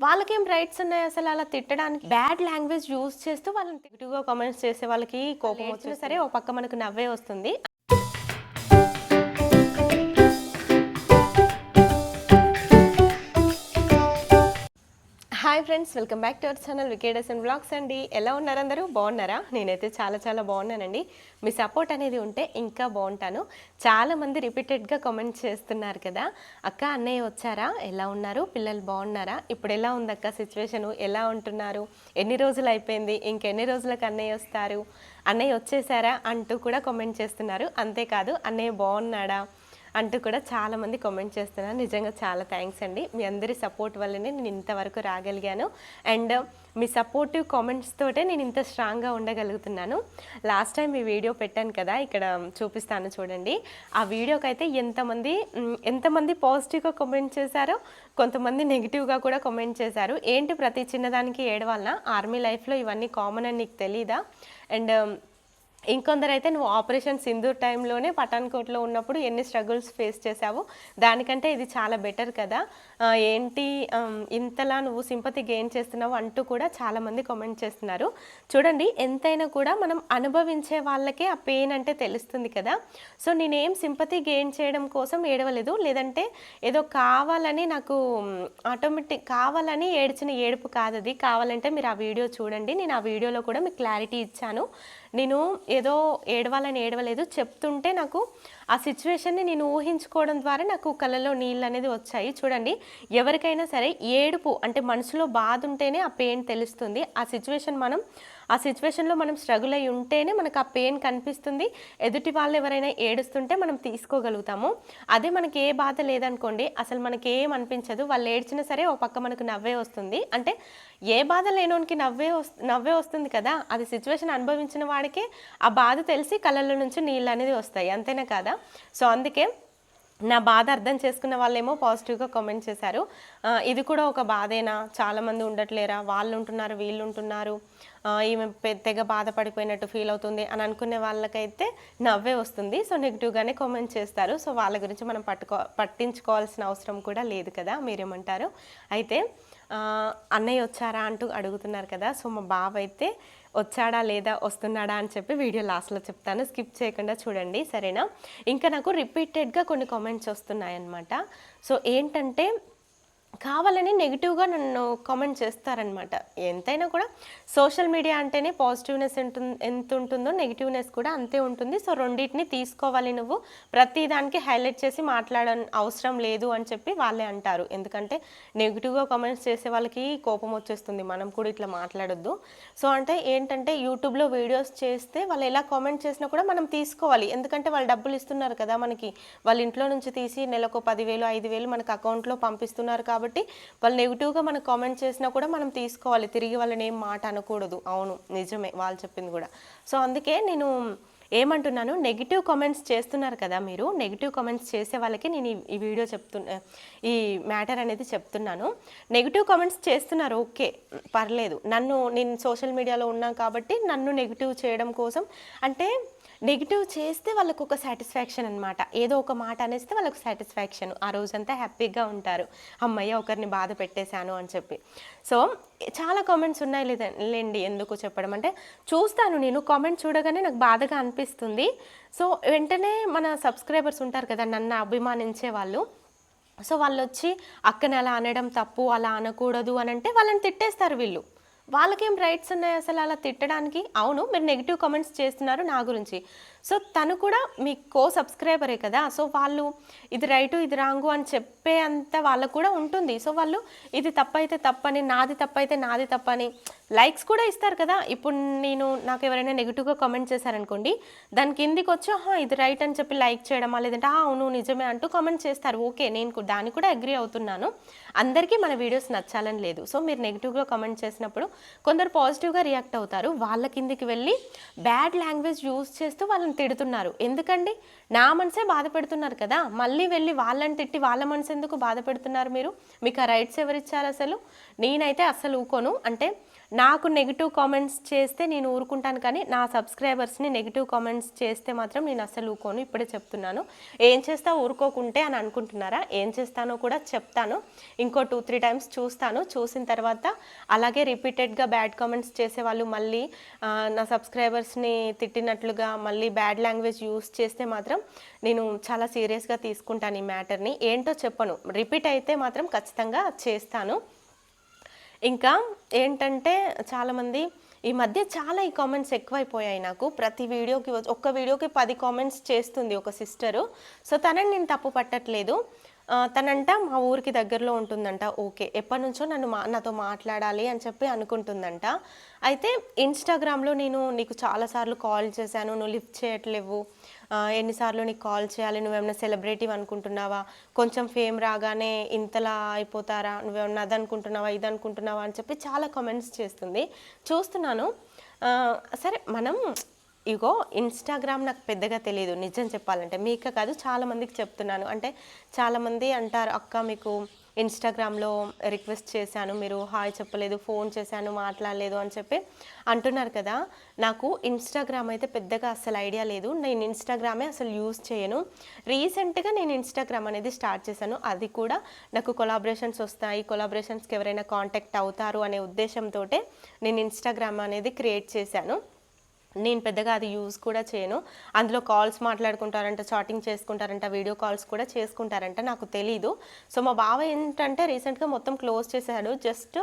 వాళ్ళకేం రైట్స్ ఉన్నాయి అసలు అలా తిట్టడానికి? బ్యాడ్ లాంగ్వేజ్ యూజ్ చేస్తూ వాళ్ళని నెగిటివ్గా కామెంట్స్ చేసే వాళ్ళకి కోపం వచ్చినా సరే ఒక పక్క మనకు నవ్వే వస్తుంది. Hi friends welcome back to our channel వికేడస్ and blogs అండి. ఎలా ఉన్నారు అందరూ? బాగున్నారా? నేనైతే చాలా చాలా బాగున్నానండి. మీ సపోర్ట్ అనేది ఉంటే ఇంకా బాగుంటాను. చాలా మంది రిపీటెడ్గా కామెంట్ చేస్తున్నారు కదా. అక్క అన్నయ్య వచ్చారా? ఎలా ఉన్నారు? పిల్లలు బాగున్నారా? ఇప్పుడు ఎలా ఉంది అక్క సిచ్యువేషను ఎలా ఉంటున్నారు? ఎన్ని రోజులు అయిపోయింది? ఇంకెన్ని రోజులకు అన్నయ్య వస్తారు? అన్నయ్య వచ్చేసారా? అంటూ కూడా కామెంట్ చేస్తున్నారు. అంతేకాదు అన్నయ్య బాగున్నాడా? అంటూ కూడా చాలామంది కామెంట్ చేస్తున్నారు. నిజంగా చాలా థ్యాంక్స్ అండి. మీ అందరి సపోర్ట్ వల్లనే నేను ఇంతవరకు రాగలిగాను. అండ్ మీ సపోర్టివ్ కామెంట్స్ తోటే నేను ఇంత స్ట్రాంగ్గా ఉండగలుగుతున్నాను. లాస్ట్ టైం ఈ వీడియో పెట్టాను కదా ఇక్కడ చూపిస్తాను చూడండి. ఆ వీడియోకి అయితే ఎంతమంది ఎంతమంది పాజిటివ్గా కామెంట్ చేశారో కొంతమంది నెగిటివ్గా కూడా కామెంట్ చేశారు. ఏంటి ప్రతి చిన్నదానికి ఏడవాలన? ఆర్మీ లైఫ్లో ఇవన్నీ కామన్ అని నీకు తెలీదా? అండ్ ఇంకొందరైతే నువ్వు ఆపరేషన్ సింధూర్ టైంలోనే పఠాన్కోట్లో ఉన్నప్పుడు ఎన్ని స్ట్రగుల్స్ ఫేస్ చేసావు దానికంటే ఇది చాలా బెటర్ కదా. ఏంటి ఇంతలా నువ్వు సింపతి గెయిన్ చేస్తున్నావు అంటూ కూడా చాలామంది కామెంట్ చేస్తున్నారు. చూడండి ఎంతైనా కూడా మనం అనుభవించే వాళ్ళకే ఆ పెయిన్ అంటే తెలుస్తుంది కదా. సో నేనేం సింపతి గెయిన్ చేయడం కోసం ఏడవలేదు. లేదంటే ఏదో కావాలని నాకు ఆటోమేటిక్ కావాలని ఏడ్చిన ఏడుపు కాదది. కావాలంటే మీరు ఆ వీడియో చూడండి. నేను ఆ వీడియోలో కూడా మీకు క్లారిటీ ఇచ్చాను. నేను ఏదో ఏడవాలని ఏడవలేదు. చెప్తుంటే నాకు ఆ సిచ్యువేషన్ని నేను ఊహించుకోవడం ద్వారా నాకు కళ్ళలో నీళ్ళు అనేది వచ్చాయి. చూడండి ఎవరికైనా సరే ఏడుపు అంటే మనసులో బాధ ఉంటేనే ఆ పెయిన్ తెలుస్తుంది. ఆ సిచ్యువేషన్ మనం ఆ సిచ్యువేషన్లో మనం స్ట్రగుల్ అయి ఉంటేనే మనకు ఆ పెయిన్ కనిపిస్తుంది. ఎదుటి వాళ్ళు ఎవరైనా ఏడుస్తుంటే మనం తీసుకోగలుగుతాము. అదే మనకి ఏ బాధ లేదనుకోండి అసలు మనకి ఏం అనిపించదు. వాళ్ళు ఏడ్చినా సరే ఓ పక్క మనకు నవ్వే వస్తుంది. అంటే ఏ బాధ లేనోనికి నవ్వే నవ్వే వస్తుంది కదా? అది సిచ్యువేషన్ అనుభవించిన వాడికే ఆ బాధ తెలిసి కళ్ళల్లో నుంచి నీళ్ళు అనేది వస్తాయి. అంతేనా కదా? సో అందుకే నా బాధ అర్థం చేసుకున్న వాళ్ళేమో పాజిటివ్గా కామెంట్ చేశారు. ఇది కూడా ఒక బాధేనా? చాలామంది ఉండట్లేరా? వాళ్ళు ఉంటున్నారు వీళ్ళు ఉంటున్నారు. ఈమె పె- తెగ బాధపడిపోయినట్టు ఫీల్ అవుతుంది అని అనుకునే వాళ్ళకైతే నవ్వే వస్తుంది. సో నెగిటివ్గానే కామెంట్ చేస్తారు. సో వాళ్ళ గురించి మనం పట్టుకో పట్టించుకోవాల్సిన అవసరం కూడా లేదు కదా మీరేమంటారు? అయితే అన్నయ్య వచ్చారా అంటూ అడుగుతున్నారు కదా. సో మా బావ అయితే వచ్చాడా లేదా వస్తున్నాడా అని చెప్పి వీడియో లాస్ట్లో చెప్తాను. స్కిప్ చేయకుండా చూడండి సరేనా? ఇంకా నాకు రిపీటెడ్గా కొన్ని కామెంట్స్ వస్తున్నాయన్నమాట. సో ఏంటంటే కావాలని నెగిటివ్గా నన్ను కామెంట్ చేస్తారనమాట ఎంతైనా కూడా సోషల్ మీడియా అంటేనే పాజిటివ్నెస్ ఉంటుంది ఎంత ఉంటుందో నెగిటివ్నెస్ కూడా అంతే ఉంటుంది. సో రెండింటిని తీసుకోవాలి నువ్వు. ప్రతి దానికి హైలైట్ చేసి మాట్లాడ అవసరం లేదు అని చెప్పి వాళ్ళే అంటారు. ఎందుకంటే నెగిటివ్గా కామెంట్స్ చేసే వాళ్ళకి కోపం వచ్చేస్తుంది. మనం కూడా ఇట్లా మాట్లాడొద్దు. సో అంటే ఏంటంటే యూట్యూబ్లో వీడియోస్ చేస్తే వాళ్ళు ఎలా కామెంట్ చేసినా కూడా మనం తీసుకోవాలి. ఎందుకంటే వాళ్ళు డబ్బులు ఇస్తున్నారు కదా మనకి. వాళ్ళ ఇంట్లో నుంచి తీసి నెలకు పదివేలు ఐదు వేలు మనకు అకౌంట్లో పంపిస్తున్నారు కాబట్టి కాబట్టి వాళ్ళు నెగిటివ్గా మనకు కామెంట్ చేసినా కూడా మనం తీసుకోవాలి. తిరిగి వాళ్ళని ఏం మాట అనకూడదు. అవును నిజమే. వాళ్ళు చెప్పింది కూడా. సో అందుకే నేను ఏమంటున్నాను నెగిటివ్ కామెంట్స్ చేస్తున్నారు కదా మీరు నెగిటివ్ కామెంట్స్ చేసే వాళ్ళకి నేను ఈ- ఈ వీడియో చెప్తున్నా ఈ మ్యాటర్ అనేది చెప్తున్నాను. నెగిటివ్ కామెంట్స్ చేస్తున్నారు ఓకే పర్లేదు. నన్ను నేను సోషల్ మీడియాలో ఉన్నాను కాబట్టి నన్ను నెగిటివ్ చేయడం కోసం అంటే నెగిటివ్ చేస్తే వాళ్ళకు ఒక సాటిస్ఫాక్షన్ అనమాట ఏదో ఒక మాట అనేస్తే వాళ్ళకు సాటిస్ఫాక్షన్ ఆ రోజంతా హ్యాపీగా ఉంటారు. అమ్మయ్య ఒకరిని బాధ పెట్టేశాను అని చెప్పి. సో చాలా కామెంట్స్ ఉన్నాయి లేదా లేండి ఎందుకు చెప్పడం అంటే చూస్తాను నేను కామెంట్ చూడగానే నాకు బాధగా అనిపిస్తుంది. సో వెంటనే మన సబ్స్క్రైబర్స్ ఉంటారు కదా నన్ను అభిమానించే వాళ్ళు. సో వాళ్ళు వచ్చి అక్కని అలా అనడం తప్పు అలా అనకూడదు అని అంటే వాళ్ళని తిట్టేస్తారు వీళ్ళు. వాళ్ళకేం రైట్స్ ఉన్నాయి అసలు అలా తిట్టడానికి? అవును మీరు నెగిటివ్ కామెంట్స్ చేస్తున్నారు నా గురించి. సో తను కూడా మీ కో సబ్స్క్రైబరే కదా? సో వాళ్ళు ఇది రైటు ఇది రాంగు అని చెప్పే అంత వాళ్ళకు కూడా ఉంటుంది. సో వాళ్ళు ఇది తప్పైతే తప్పని నాది తప్పైతే నాది తప్పని లైక్స్ కూడా ఇస్తారు కదా? ఇప్పుడు నేను నాకు ఎవరైనా నెగిటివ్గా కామెంట్ చేశారనుకోండి దాని కిందికి వచ్చి "ఆహా, ఇది రైట్ అని చెప్పి లైక్ చేయడమా? లేదంటే "ఆ, అవును నిజమే అంటూ కామెంట్ చేస్తారు. ఓకే నేను దాన్ని కూడా అగ్రి అవుతున్నాను. అందరికీ మన వీడియోస్ నచ్చాలని లేదు. సో మీరు నెగిటివ్గా కామెంట్ చేసినప్పుడు కొందరు పాజిటివ్గా రియాక్ట్ అవుతారు. వాళ్ళ కిందికి వెళ్ళి బ్యాడ్ లాంగ్వేజ్ యూజ్ చేస్తూ వాళ్ళని తిడుతున్నారు. ఎందుకండి? నా మనసే బాధ పెడుతున్నారు కదా. మళ్ళీ వెళ్ళి వాళ్ళని తిట్టి వాళ్ళ మనసు ఎందుకు బాధ పెడుతున్నారు మీరు? మీకు ఆ రైట్స్ ఎవరిచ్చారు అసలు? నేనైతే అస్సలు ఊకోను. అంటే నాకు నెగిటివ్ కామెంట్స్ చేస్తే నేను ఊరుకుంటాను కానీ నా సబ్స్క్రైబర్స్ని నెగిటివ్ కామెంట్స్ చేస్తే మాత్రం నేను అసలు ఊకోను ఇప్పుడే చెప్తున్నాను. ఏం చేస్తా ఊరుకోకుంటే అని అనుకుంటున్నారా? ఏం చేస్తానో కూడా చెప్తాను. ఇంకో టూ త్రీ టైమ్స్ చూస్తాను. చూసిన తర్వాత అలాగే రిపీటెడ్గా బ్యాడ్ కామెంట్స్ చేసే వాళ్ళు మళ్ళీ నా సబ్స్క్రైబర్స్ని తిట్టినట్లుగా మళ్ళీ బ్యాడ్ లాంగ్వేజ్ యూస్ చేస్తే మాత్రం నేను చాలా సీరియస్గా తీసుకుంటాను ఈ మ్యాటర్ని ఏంటో చెప్పను. రిపీట్ అయితే మాత్రం ఖచ్చితంగా చేస్తాను. ఇంకా ఏంటంటే చాలామంది ఈ మధ్య చాలా ఈ కామెంట్స్ ఎక్కువైపోయాయి నాకు. ప్రతి వీడియోకి ఒక్క వీడియోకి పది కామెంట్స్ చేస్తుంది ఒక సిస్టరు సో తనని నేను తప్పు పట్టట్లేదు. తనంట మా ఊరికి దగ్గరలో ఉంటుందంట. ఓకే ఎప్పటి నుంచో నన్ను మా నాతో మాట్లాడాలి అని చెప్పి అనుకుంటుందంట. అయితే ఇన్స్టాగ్రామ్లో నేను నీకు చాలాసార్లు కాల్ చేశాను నువ్వు లిఫ్ట్ చేయట్లేవు. ఎన్నిసార్లు నీకు కాల్ చేయాలి నువ్వేమైనా సెలబ్రిటీవ్ అనుకుంటున్నావా? కొంచెం ఫేమ్ రాగానే ఇంతలా అయిపోతారా? నువ్వేమన్నా అది అనుకుంటున్నావా ఇది అనుకుంటున్నావా అని చెప్పి చాలా కామెంట్స్ చేస్తుంది. చూస్తున్నాను. సరే మనం ఇగో ఇన్స్టాగ్రామ్ నాకు పెద్దగా తెలియదు నిజం చెప్పాలంటే. మీకు కాదు చాలామందికి చెప్తున్నాను. అంటే చాలామంది అంటారు అక్క మీకు ఇన్స్టాగ్రామ్లో రిక్వెస్ట్ చేశాను మీరు హాయ్ చెప్పలేదు ఫోన్ చేశాను మాట్లాడలేదు అని చెప్పి అంటున్నారు కదా. నాకు ఇన్స్టాగ్రామ్ అయితే పెద్దగా అసలు ఐడియా లేదు. నేను ఇన్స్టాగ్రామే అసలు యూజ్ చేయను. రీసెంట్గా నేను ఇన్స్టాగ్రామ్ అనేది స్టార్ట్ చేశాను. అది కూడా నాకు కొలాబరేషన్స్ వస్తాయి. కొలాబరేషన్స్కి ఎవరైనా కాంటాక్ట్ అవుతారు అనే ఉద్దేశంతో నేను ఇన్స్టాగ్రామ్ అనేది క్రియేట్ చేశాను. నేను పెద్దగా అది యూజ్ కూడా చేయను. అందులో కాల్స్ మాట్లాడుకుంటారంట చాటింగ్ చేసుకుంటారంట వీడియో కాల్స్ కూడా చేసుకుంటారంట నాకు తెలీదు. సో మా బావ ఏంటంటే రీసెంట్గా మొత్తం క్లోజ్ చేశాడు. జస్ట్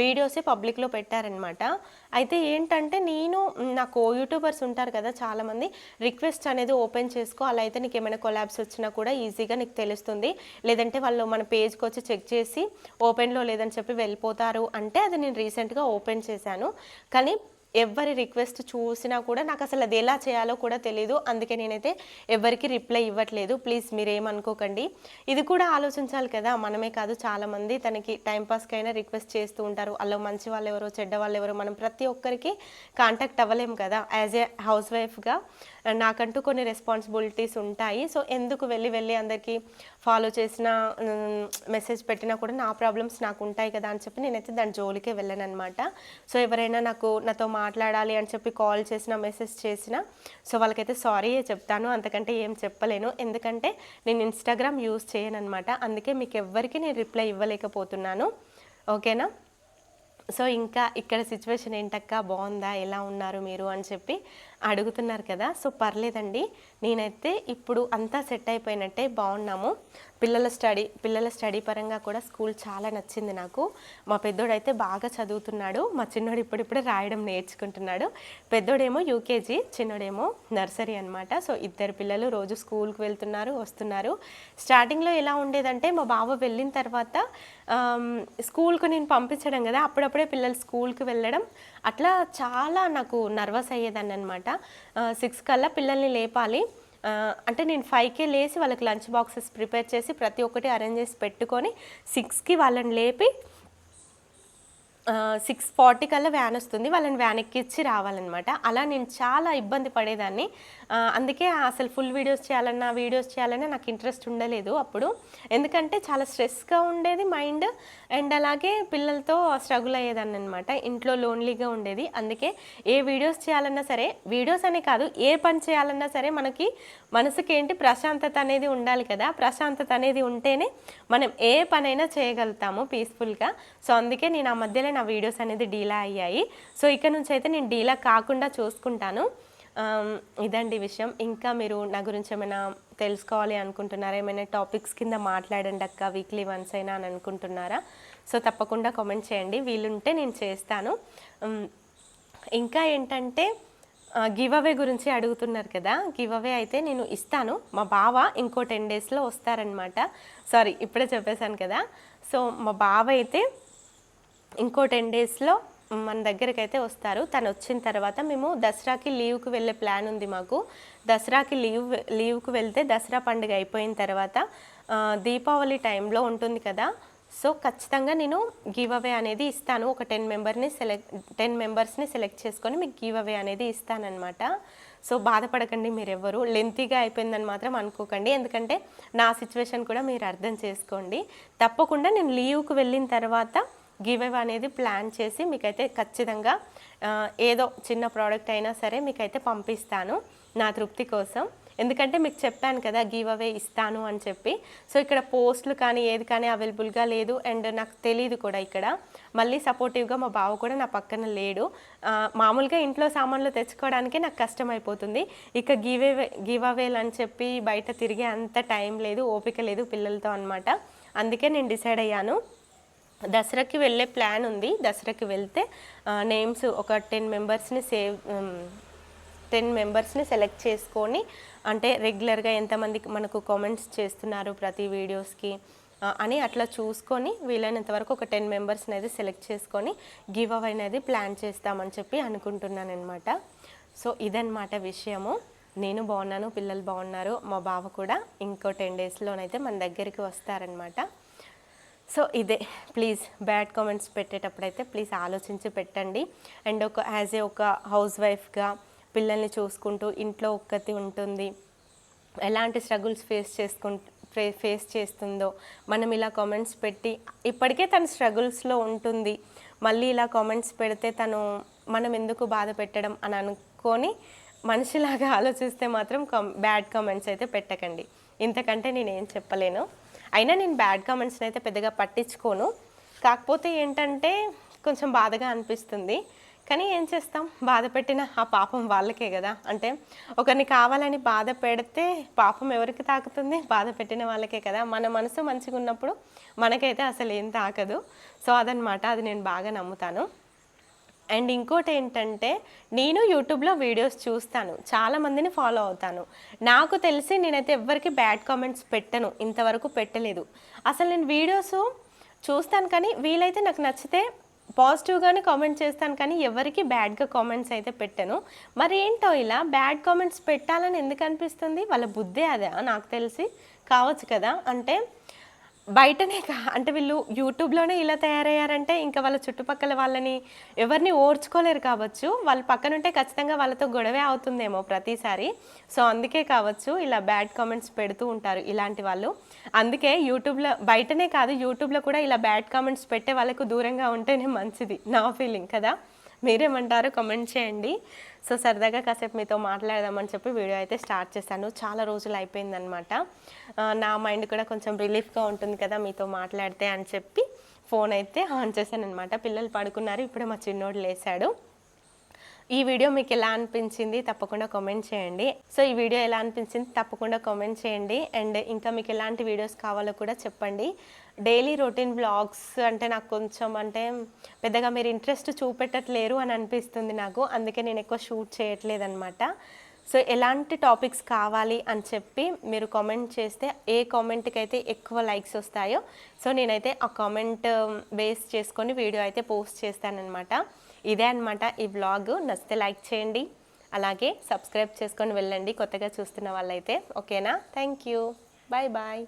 వీడియోసే పబ్లిక్లో పెట్టారనమాట అయితే ఏంటంటే నేను నాకు యూట్యూబర్స్ ఉంటారు కదా చాలామంది రిక్వెస్ట్ అనేది ఓపెన్ చేసుకో అలా అయితే నీకు ఏమైనా కొలాబ్స్ వచ్చినా కూడా ఈజీగా నీకు తెలుస్తుంది. లేదంటే వాళ్ళు మన పేజ్కి వచ్చి చెక్ చేసి ఓపెన్లో లేదని చెప్పి వెళ్ళిపోతారు. అంటే అది నేను రీసెంట్గా ఓపెన్ చేశాను. కానీ ఎవరి రిక్వెస్ట్ చూసినా కూడా నాకు అసలు అది ఎలా చేయాలో కూడా తెలియదు అందుకే నేనైతే ఎవరికి రిప్లై ఇవ్వట్లేదు. ప్లీజ్ మీరేమనుకోకండి. ఇది కూడా ఆలోచించాలి కదా. మనమే కాదు చాలామంది తనకి టైంపాస్కి అయినా రిక్వెస్ట్ చేస్తూ ఉంటారు. అలా మంచి వాళ్ళు ఎవరో చెడ్డ వాళ్ళు ఎవరో మనం ప్రతి ఒక్కరికి కాంటాక్ట్ అవ్వలేం కదా. యాజ్ ఏ హౌస్ వైఫ్గా నాకంటూ కొన్ని రెస్పాన్సిబిలిటీస్ ఉంటాయి. సో ఎందుకు వెళ్ళి వెళ్ళి అందరికీ ఫాలో చేసిన మెసేజ్ పెట్టినా కూడా నా ప్రాబ్లమ్స్ నాకు ఉంటాయి కదా అని చెప్పి నేనైతే దాని జోలికే వెళ్ళను అనమాట సో ఎవరైనా నాకు నాతో మాట్లాడాలి అని చెప్పి కాల్ చేసిన మెసేజ్ చేసిన. సో వాళ్ళకైతే సారీ చెప్తాను. అంతకంటే ఏం చెప్పలేను. ఎందుకంటే నేను ఇన్స్టాగ్రామ్ యూజ్ చేయను అనమాట అందుకే మీకు ఎవ్వరికి నేను రిప్లై ఇవ్వలేకపోతున్నాను. ఓకేనా? సో ఇంకా ఇక్కడ సిచ్యువేషన్ ఏంటక్క? బాగుందా? ఎలా ఉన్నారు మీరు? అని చెప్పి అడుగుతున్నారు కదా సో పర్లేదండి. నేనైతే ఇప్పుడు అంతా సెట్ అయిపోయినట్టే బాగున్నాము. పిల్లల స్టడీ పిల్లల స్టడీ పరంగా కూడా స్కూల్ చాలా నచ్చింది నాకు. మా పెద్దోడైతే బాగా చదువుతున్నాడు. మా చిన్నోడు ఇప్పుడిప్పుడే రాయడం నేర్చుకుంటున్నాడు. పెద్దోడేమో యూకేజీ చిన్నోడేమో నర్సరీ అనమాట సో ఇద్దరు పిల్లలు రోజు స్కూల్కి వెళ్తున్నారు వస్తున్నారు. స్టార్టింగ్లో ఎలా ఉండేదంటే మా బావ వెళ్ళిన తర్వాత స్కూల్కు నేను పంపించడం కదా అప్పుడప్పుడే పిల్లలు స్కూల్కి వెళ్ళడం అట్లా చాలా నాకు నర్వస్ అయ్యేదాన్ని అనమాట సిక్స్ కల్లా పిల్లల్ని లేపాలి. అంటే నేను ఫైవ్కే లేచి వాళ్ళకి లంచ్ బాక్సెస్ ప్రిపేర్ చేసి ప్రతి ఒక్కటి అరేంజ్ చేసి పెట్టుకొని సిక్స్కి వాళ్ళని లేపి సిక్స్ ఫార్టీ కల్లా వ్యాన్ వస్తుంది. వాళ్ళని వ్యాన్ ఎక్కిచ్చి రావాలన్నమాట. అలా నేను చాలా ఇబ్బంది పడేదాన్ని. అందుకే అసలు ఫుల్ వీడియోస్ చేయాలన్నా వీడియోస్ చేయాలన్నా నాకు ఇంట్రెస్ట్ ఉండలేదు అప్పుడు. ఎందుకంటే చాలా స్ట్రెస్గా ఉండేది మైండ్ అండ్ అలాగే పిల్లలతో స్ట్రగుల్ అయ్యేదాన్ని అనమాట ఇంట్లో లోన్లీగా ఉండేది. అందుకే ఏ వీడియోస్ చేయాలన్నా సరే వీడియోస్ అనే కాదు ఏ పని చేయాలన్నా సరే మనకి మనసుకి ఏంటి ప్రశాంతత అనేది ఉండాలి కదా. ప్రశాంతత అనేది ఉంటేనే మనం ఏ పనైనా చేయగలుగుతాము పీస్ఫుల్గా సో అందుకే నేను ఆ మధ్యలో నా వీడియోస్ అనేది డీలా అయ్యాయి. సో ఇక్కడ నుంచి అయితే నేను డీలా కాకుండా చూసుకుంటాను. ఇదండి విషయం. ఇంకా మీరు నా గురించి ఏమైనా తెలుసుకోవాలి అనుకుంటున్నారా? ఏమైనా టాపిక్స్ కింద మాట్లాడండి అక్క వీక్లీ వన్స్ అయినా అని అనుకుంటున్నారా? సో తప్పకుండా కామెంట్ చేయండి. వీలుంటే నేను చేస్తాను. ఇంకా ఏంటంటే గివ్ అవే గురించి అడుగుతున్నారు కదా. గివ్ అవే అయితే నేను ఇస్తాను. మా బావ ఇంకో టెన్ డేస్లో వస్తారనమాట సారీ ఇప్పుడే చెప్పేశాను కదా. సో మా బావ అయితే ఇంకో టెన్ డేస్లో మన దగ్గరికి అయితే వస్తారు. తను వచ్చిన తర్వాత మేము దసరాకి లీవ్కి వెళ్ళే ప్లాన్ ఉంది మాకు. దసరాకి లీవ్ లీవ్కి వెళ్తే దసరా పండుగ అయిపోయిన తర్వాత దీపావళి టైంలో ఉంటుంది కదా. సో ఖచ్చితంగా నేను గివ్ అవే అనేది ఇస్తాను. ఒక టెన్ మెంబర్ని సెలెక్ట్ టెన్ మెంబర్స్ని సెలెక్ట్ చేసుకొని మీకు గివ్ అవే అనేది ఇస్తానన్నమాట. సో బాధపడకండి మీరెవ్వరు. లెంతీగా అయిపోయిందని మాత్రం అనుకోకండి. ఎందుకంటే నా సిచ్యువేషన్ కూడా మీరు అర్థం చేసుకోండి. తప్పకుండా నేను లీవ్కి వెళ్ళిన తర్వాత గివ్ అనేది ప్లాన్ చేసి మీకైతే ఖచ్చితంగా ఏదో చిన్న ప్రోడక్ట్ అయినా సరే మీకైతే పంపిస్తాను నా తృప్తి కోసం. ఎందుకంటే మీకు చెప్పాను కదా గివ్ అవే ఇస్తాను అని చెప్పి. సో ఇక్కడ పోస్ట్లు కానీ ఏది కానీ అవైలబుల్గా లేదు. అండ్ నాకు తెలియదు కూడా ఇక్కడ. మళ్ళీ సపోర్టివ్గా మా బావ కూడా నా పక్కన లేడు. మామూలుగా ఇంట్లో సామాన్లు తెచ్చుకోవడానికే నాకు కష్టం అయిపోతుంది. ఇక గివ్ అవే గివ్ అవేలు అని చెప్పి బయట తిరిగే అంత టైం లేదు ఓపిక లేదు పిల్లలతో అనమాట అందుకే నేను డిసైడ్ అయ్యాను. దసరాకి వెళ్ళే ప్లాన్ ఉంది. దసరాకి వెళ్తే నేమ్స్ ఒక టెన్ మెంబర్స్ని సేవ్ టెన్ మెంబర్స్ని సెలెక్ట్ చేసుకొని అంటే రెగ్యులర్గా ఎంతమందికి మనకు కామెంట్స్ చేస్తున్నారు ప్రతి వీడియోస్కి అని అట్లా చూసుకొని వీలైనంత వరకు ఒక టెన్ మెంబర్స్ని అయితే సెలెక్ట్ చేసుకొని గివ్ అవే అనేది ప్లాన్ చేస్తామని చెప్పి అనుకుంటున్నాను అనమాట సో ఇదన్నమాట విషయము. నేను బాగున్నాను పిల్లలు బాగున్నారు మా బావ కూడా ఇంకో టెన్ డేస్లోనైతే మన దగ్గరికి వస్తారనమాట సో ఇదే ప్లీజ్ బ్యాడ్ కామెంట్స్ పెట్టేటప్పుడైతే ప్లీజ్ ఆలోచించి పెట్టండి. అండ్ ఒక యాజ్ ఏ ఒక హౌస్ వైఫ్గా పిల్లల్ని చూసుకుంటూ ఇంట్లో ఒక్కతి ఉంటుంది. ఎలాంటి స్ట్రగుల్స్ ఫేస్ చేసుకుంటూ ఫేస్ చేస్తుందో మనం ఇలా కామెంట్స్ పెట్టి ఇప్పటికే తను స్ట్రగుల్స్లో ఉంటుంది. మళ్ళీ ఇలా కామెంట్స్ పెడితే తను మనం ఎందుకు బాధ పెట్టడం అని అనుకొని మనిషిలాగా ఆలోచిస్తే మాత్రం కామ్ బ్యాడ్ కామెంట్స్ అయితే పెట్టకండి. ఇంతకంటే నేను ఏం చెప్పలేను. అయినా నేను బ్యాడ్ కామెంట్స్ని అయితే పెద్దగా పట్టించుకోను. కాకపోతే ఏంటంటే కొంచెం బాధగా అనిపిస్తుంది. కానీ ఏం చేస్తాం? బాధ పెట్టిన ఆ పాపం వాళ్ళకే కదా. అంటే ఒకరిని కావాలని బాధ పెడితే పాపం ఎవరికి తాకుతుంది? బాధ పెట్టిన వాళ్ళకే కదా. మన మనసు మంచిగా ఉన్నప్పుడు మనకైతే అసలు ఏం తాకదు. సో అదనమాట అది నేను బాగా నమ్ముతాను. అండ్ ఇంకోటి ఏంటంటే నేను యూట్యూబ్లో వీడియోస్ చూస్తాను. చాలా మందిని ఫాలో అవుతాను. నాకు తెలిసి నేనైతే ఎవ్వరికి బ్యాడ్ కామెంట్స్ పెట్టను. ఇంతవరకు పెట్టలేదు. అసలు నేను వీడియోస్ చూస్తాను కానీ వీలైతే నాకు నచ్చితే పాజిటివ్గానే కామెంట్ చేస్తాను కానీ ఎవరికి బ్యాడ్గా కామెంట్స్ అయితే పెట్టను. మరి ఏంటో ఇలా బ్యాడ్ కామెంట్స్ పెట్టాలని ఎందుకు అనిపిస్తుంది వాళ్ళ బుద్ధే అదే? నాకు తెలిసి కావచ్చు కదా? అంటే బయటనే కా అంటే వీళ్ళు యూట్యూబ్లోనే ఇలా తయారయ్యారంటే ఇంకా వాళ్ళ చుట్టుపక్కల వాళ్ళని ఎవరిని ఓర్చుకోలేరు కావచ్చు. వాళ్ళ పక్కన ఉంటే ఖచ్చితంగా వాళ్ళతో గొడవే అవుతుందేమో ప్రతిసారి. సో అందుకే కావచ్చు ఇలా బ్యాడ్ కామెంట్స్ పెడుతూ ఉంటారు ఇలాంటి వాళ్ళు. అందుకే యూట్యూబ్లో బయటనే కాదు యూట్యూబ్లో కూడా ఇలా బ్యాడ్ కామెంట్స్ పెట్టే వాళ్ళకు దూరంగా ఉంటేనే మంచిది నా ఫీలింగ్ కదా? మీరేమంటారు కమెంట్ చేయండి. సో సరదాగా కాసేపు మీతో మాట్లాడదామని చెప్పి వీడియో అయితే స్టార్ట్ చేశాను. చాలా రోజులు అయిపోయిందనమాట నా మైండ్ కూడా కొంచెం రిలీఫ్గా ఉంటుంది కదా మీతో మాట్లాడితే అని చెప్పి ఫోన్ అయితే ఆన్ చేశాను అనమాట పిల్లలు పడుకున్నారు ఇప్పుడే మా చిన్నోడు లేశాడు ఈ వీడియో మీకు ఎలా అనిపించింది తప్పకుండా కామెంట్ చేయండి. సో ఈ వీడియో ఎలా అనిపించింది తప్పకుండా కామెంట్ చేయండి. అండ్ ఇంకా మీకు ఎలాంటి వీడియోస్ కావాలో కూడా చెప్పండి. డైలీ రొటీన్ బ్లాగ్స్ అంటే నాకు కొంచెం అంటే పెద్దగా మీరు ఇంట్రెస్ట్ చూపెట్టట్లేరు అని అనిపిస్తుంది నాకు. అందుకే నేను ఎక్కువ షూట్ చేయట్లేదు అనమాట సో ఎలాంటి టాపిక్స్ కావాలి అని చెప్పి మీరు కామెంట్ చేస్తే ఏ కామెంట్కి అయితే ఎక్కువ లైక్స్ వస్తాయో సో నేనైతే ఆ కామెంట్ బేస్ చేసుకొని వీడియో అయితే పోస్ట్ చేస్తానన్నమాట. ఇదే అన్నమాట ఈ బ్లాగ్ నచ్చితే లైక్ చేయండి. అలాగే సబ్స్క్రైబ్ చేసుకొని వెళ్ళండి కొత్తగా చూస్తున్న వాళ్ళైతే. ఓకేనా? Thank you. Bye bye.